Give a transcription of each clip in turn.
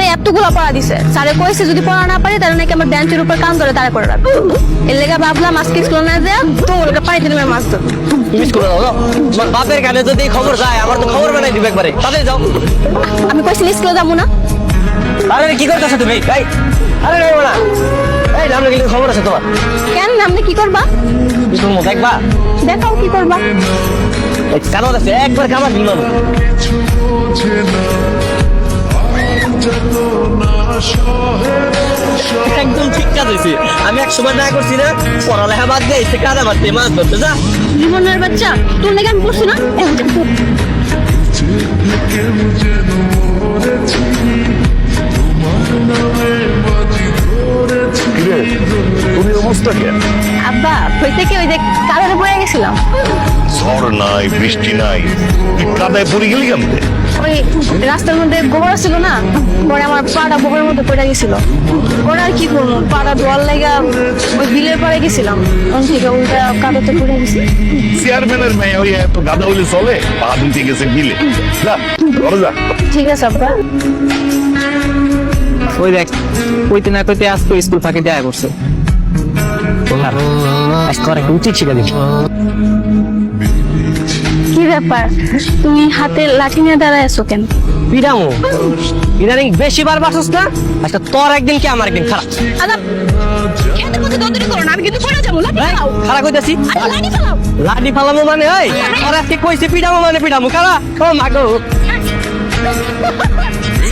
আমারে এতগুলো পড়া দিছে। স্যারে কইছে যদি পড়া না পারি তাহলে নাকি আমার বেঞ্চের উপর কাম ধরে তারা করে রাখবে। এর লেগে ভাবলাম আজকে স্কুল না যায় তো ওকে পানি দিলাম মাছ ধরবো। তুমি স্কুলে যাও। বাপের কানে যদি খবর যায় আমার তো খবর বানাই দিবে একবারে। তাদের যাও। আমি কইছি স্কুলে যাব না। আরে কি করতেছো তুমি? এই আরে রে না এই নামে কিন্তু খবর আছে তোমার। কেন আপনি কি করবা? স্কুল মতো দেখবা? দেখাও কি করবা? কারণ আছে একবার কামার দিল একদম ঠিক কাজ হয়েছে আমি এক সময় না করছি না পড়ালেখা বাদ দিয়ে এসে কাদা মারতে মাছ ধরতে যা। জীবনের বাচ্চা তোর নাকি আমি পড়ছি না? যে কাদারে পড়ে গেছিলাম। ঝড় নাই বৃষ্টি নাই। কাদায় পড়ে গেলি কেমনে? ওই রাস্তার মধ্যে গোবর ছিল না পরে আমার পাটা গোবরের মধ্যে পড়ে গেছিল। ওরা আর কি করব? পাটা দোয়ার লেগা ওই বিলের পরে গেছিলাম। ওখান থেকে ওইটা কাদাতে পড়ে গেছি। চেয়ারম্যানের মেয়ে ওই এত গাদা হলে চলে? পা ধুতে গেছে গিলে যা ঘরে যা। ঠিক আছে আব্বা ওই দেখ কইতে না কইতে আজকে স্কুল ফাঁকে দেয়া করছে। আজকে আর একটা উচিত শিখা দিচ্ছি কি ব্যাপার? তুমি হাতে লাঠি নিয়ে দাঁড়ায় আছো কেন? বিরামো ইদানিং বেশি বার বাসস না? আচ্ছা তোর একদিন কি আমার একদিন খারাপ? আদা এত কথা দৌড়ি করো না আমি কিন্তু পড়ে যাব লাঠি এই, খারাপ কইতাছি লাঠি ফেলাও লাডি ফালামো মানে ওই আর আজকে কইছে পিডামো মানে পিডামো খারা ও মাগো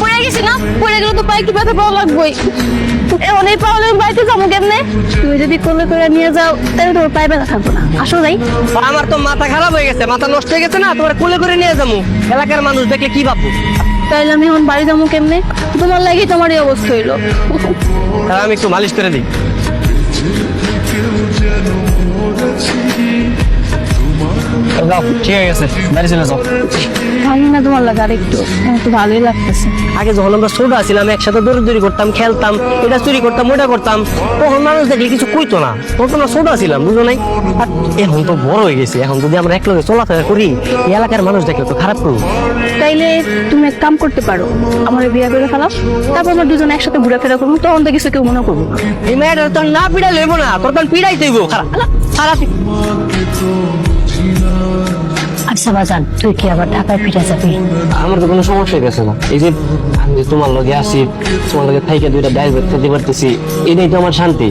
পড়ে গেছি না? পড়ে গেলে তো পায়ে কি ব্যথা পাওয়া লাগবেই। এখন এই পাওয়া আমি বাড়িতে যাব কেমনে? তুমি যদি কোলে করে নিয়ে যাও তাহলে তোমার পায়ে ব্যথা থাকব না। আসো যাই। আমার তো মাথা খারাপ হয়ে গেছে মাথা নষ্ট হয়ে গেছে না তোমার কোলে করে নিয়ে যাব। এলাকার মানুষ দেখলে কি ভাববো? তাহলে আমি এখন বাড়ি যাব কেমনে? তোমার লাগি তোমার এই অবস্থা হইল। তাহলে আমি একটু মালিশ করে দিই। যাও ঠিক হয়ে গেছে বাড়ি চলে যাও। ভালো না তোমার লাগে আর একটু আমার তো ভালোই লাগতেছে। আগে যখন আমরা ছোট ছিলাম একসাথে দৌড়ি করতাম খেলতাম এটা চুরি করতাম ওটা করতাম তখন মানুষ দেখলে কিছু কইতো না। তখন আমরা ছোট ছিলাম বুঝো নাই? আর এখন তো বড় হয়ে গেছে এখন যদি আমরা একলগে চলাফেরা করি এই এলাকার মানুষ দেখলে তো খারাপ করব। তাইলে তুমি এক কাম করতে পারো আমার বিয়ে করে ফেলাও তারপর আমরা দুজন একসাথে ঘুরে ফেরা করব তখন তো কিছু কেউ মনে করব। এই মেয়েটা তোর না পিড়াই লইব না তোর তখন পিড়াই তৈব খারাপ। খারাপ। আচ্ছা বাজান তুই কি আবার ঢাকায় ফিরে যাবি আমার তো কোনো সমস্যা গেছে না। এই যে আমি যে তোমার লগে আসি তোমার লগে থাইকে দুইটা ডাইভ খেতে পারতেছি এটাই তো আমার শান্তি।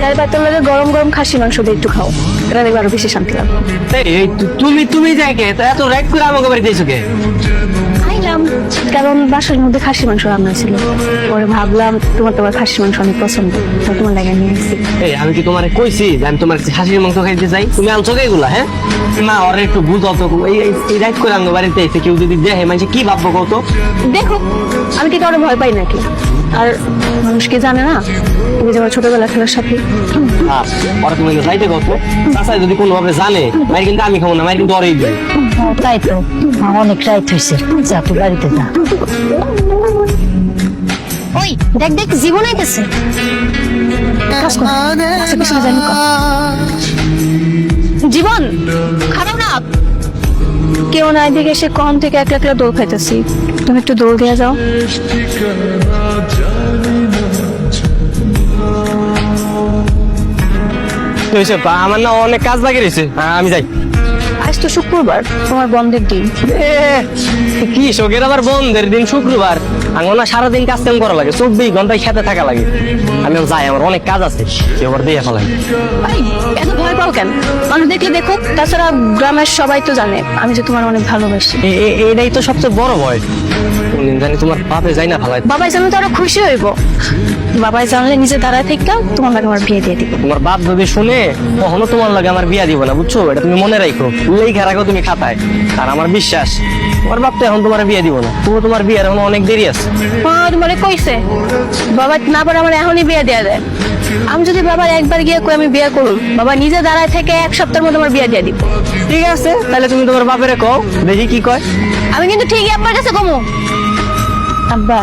যার বাচ্চার লাগে গরম গরম খাসি মাংস দিয়ে একটু খাও এটা দেখবে আরও বেশি শান্তি লাগবে। তুমি তুমি যাকে এত র্যাক করে আমাকে বাড়িতে এসো কে? খাইলাম কারণ বাসার মধ্যে খাসি মাংস রান্না ছিল। পরে ভাবলাম তোমার তোমার খাসি মাংস অনেক পছন্দ তো তোমার লাগে নিয়ে এসেছি এই আমি কি তোমারে কইছি যে আমি তোমার হাসির মাংস খাইতে চাই? তুমি আনছো কে এগুলা হ্যাঁ? ওরে একটু বুঝো তো এই এই- রাইট করে বাড়িতে এসে কেউ যদি দেখে মানে কি ভাববো কত দেখো আমি কি কারও ভয় পাই নাকি? আর মানুষ কি জানে না? তুমি যে আমার ছোটবেলা খেলার সাথে। ওরা তুমি যাইতে কত যদি কোনো ভাবে জানে মায়ের কিন্তু আমি খাব না মায়ের কিন্তু ওরেই দিবে। তাই তো অনেক রাইত হয়েছে। যা বাড়িতে যা। ওই দেখ দেখ জীবন আইতেছে আচ্ছা। জীবন খারাপ না। কেউ না এদিকে এসে কম থেকে একলা একলা দৌড় খাইতেছি। তুমি একটু দৌড় দিয়ে যাও। আমার না অনেক কাজ বাকি রয়েছে। আমি যাই। আজ তো শুক্রবার তোমার বন্ধের দিন। কি শোকের আবার বন্ধের দিন? শুক্রবার। আমার না সারাদিন কাজ কাম করা লাগে চব্বিশ ঘন্টায় খেতে থাকা লাগে। আমি যাই আমার অনেক কাজ আছে। কেউ আবার দিয়ে ফেলাই এত ভয় পাও কেন? মানুষ দেখলে দেখো তাছাড়া গ্রামের সবাই তো জানে আমি যে তোমার অনেক ভালোবাসি। এটাই তো সবচেয়ে বড় ভয়। জানি তোমার বাপে যাই না ফেলাই বাবাই জানলে তো আরও খুশি হইব। বাবাই জানলে নিজে দাঁড়ায় থেকে তোমার লাগে আমার বিয়ে দিয়ে দিব। তোমার বাপ যদি শুনে কখনো তোমার লাগে আমার বিয়া দিব না বুঝছ? এটা তুমি মনে রাখো লেখা রাখো তুমি খাতায়। আর আমার বিশ্বাস তোমার বাপ তো এখন তোমার বিয়ে দিব না। তুমি তোমার বিয়ের এখন অনেক দেরি আছে। তোমারে কইছে বাবা না পারে আমার এখনই বিয়ে দেয়া দেয়। আমি যদি বাবার একবার গিয়ে কই আমি বিয়ে করুন বাবা নিজে দাঁড়ায় থেকে এক সপ্তাহের মধ্যে আমার বিয়ে দিয়ে দিব। ঠিক আছে তাহলে তুমি তোমার বাপেরে কও দেখি কি কয়। আমি কিন্তু ঠিকই আব্বার কাছে কমু। আব্বা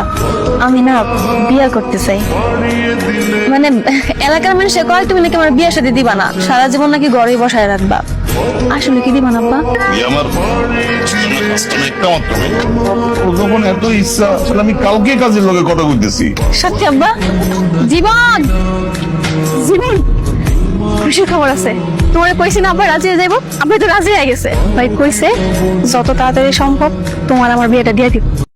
আমি না বিয়ে করতে চাই। মানে এলাকার মানুষে কয় তুমি নাকি আমার বিয়ের সাথে দিবা না? সারা জীবন নাকি ঘরেই বসায় রাখবা? আসলে কি দিবা না আব্বা? আমার যখন এত ইচ্ছা আমি কালকে কাজের লগে কথা বলতেছি সত্যি আব্বা? জীবন! জীবন! খুশির খবর আছে। তোমার কইছি না আব্বা রাজি হয়ে যাইব? আব্বা তো রাজি হয়ে গেছে। ভাই কইছে যত তাড়াতাড়ি সম্ভব তোমার আমার বিয়েটা দিয়ে দিব।